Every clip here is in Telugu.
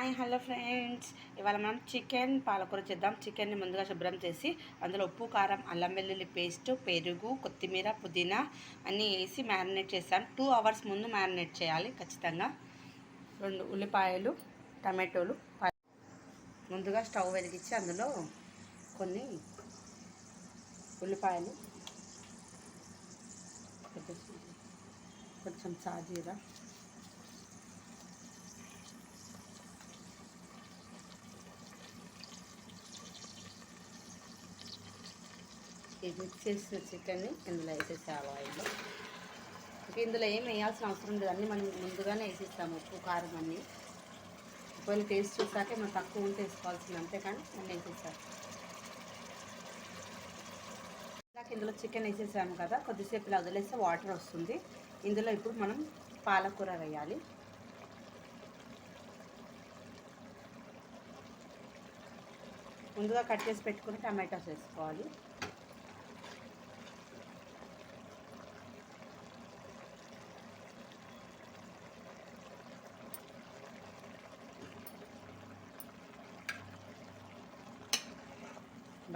Hi hello friends. ఇవాళ మనం చికెన్ పాలకూర చేద్దాం. చికెన్ని ముందుగా శుభ్రం చేసి అందులో ఉప్పు కారం అల్లం వెల్లుల్లి పేస్ట్ పెరుగు కొత్తిమీర పుదీనా అన్నీ వేసి మ్యారినేట్ చేస్తాను. టూ అవర్స్ ముందు మ్యారినేట్ చేయాలి ఖచ్చితంగా. రెండు ఉల్లిపాయలు టమాటోలు ముందుగా స్టవ్ వెలిగించి అందులో కొన్ని ఉల్లిపాయలు కొంచెం- కొంచెం సాజీరా. మిక్స్ చేసిన చికెన్ని ఇందులో వేసేసాము ఆయిల్లో ఇంకా ఇందులో ఏం వేయాల్సిన అవసరం లేదు. అన్నీ మనం ముందుగానే వేసేస్తాము ఉప్పు కారం అన్నీ. ఒకవేళ టేస్ట్ చూసాకే మనం తక్కువ ఉంటే వేసుకోవాల్సింది అంతేకాని అన్నీ వేసేసాము ఇందాక ఇందులో చికెన్ వేసేసాము కదా కొద్దిసేపు ఇలా వదిలేస్తే వాటర్ వస్తుంది. ఇందులో ఇప్పుడు మనం పాలకూర వేయాలి. ముందుగా కట్ చేసి పెట్టుకుని టమాటోస్ వేసుకోవాలి.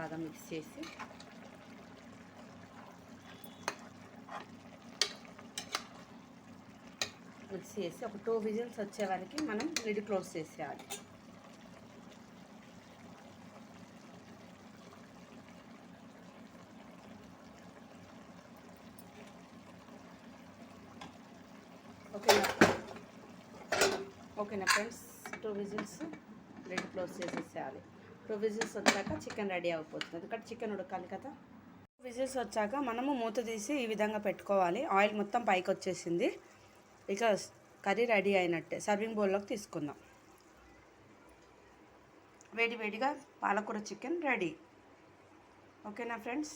బాగా మిక్స్ చేసి. మిక్స్ చేసి ఒక టూ విజిల్స్ వచ్చే వరకు మనం లిడ్ క్లోజ్ చేసేయాలి. ఓకేనా? ఓకేనా friends? Two whistles lid close చేసేసేయాలి. Two whistles వచ్చాక చికెన్ రెడీ అయిపోతుంది. ఎందుకంటే చికెన్ ఉడకాలి కదా. విజిల్స్ వచ్చాక మనము మూత తీసి ఈ విధంగా పెట్టుకోవాలి. ఆయిల్ మొత్తం పైకి వచ్చేసింది. ఇక కర్రీ రెడీ అయినట్టే. సర్వింగ్ బౌల్లోకి తీసుకుందాం. వేడి వేడిగా పాలకూర చికెన్ రెడీ. ఓకేనా ఫ్రెండ్స్?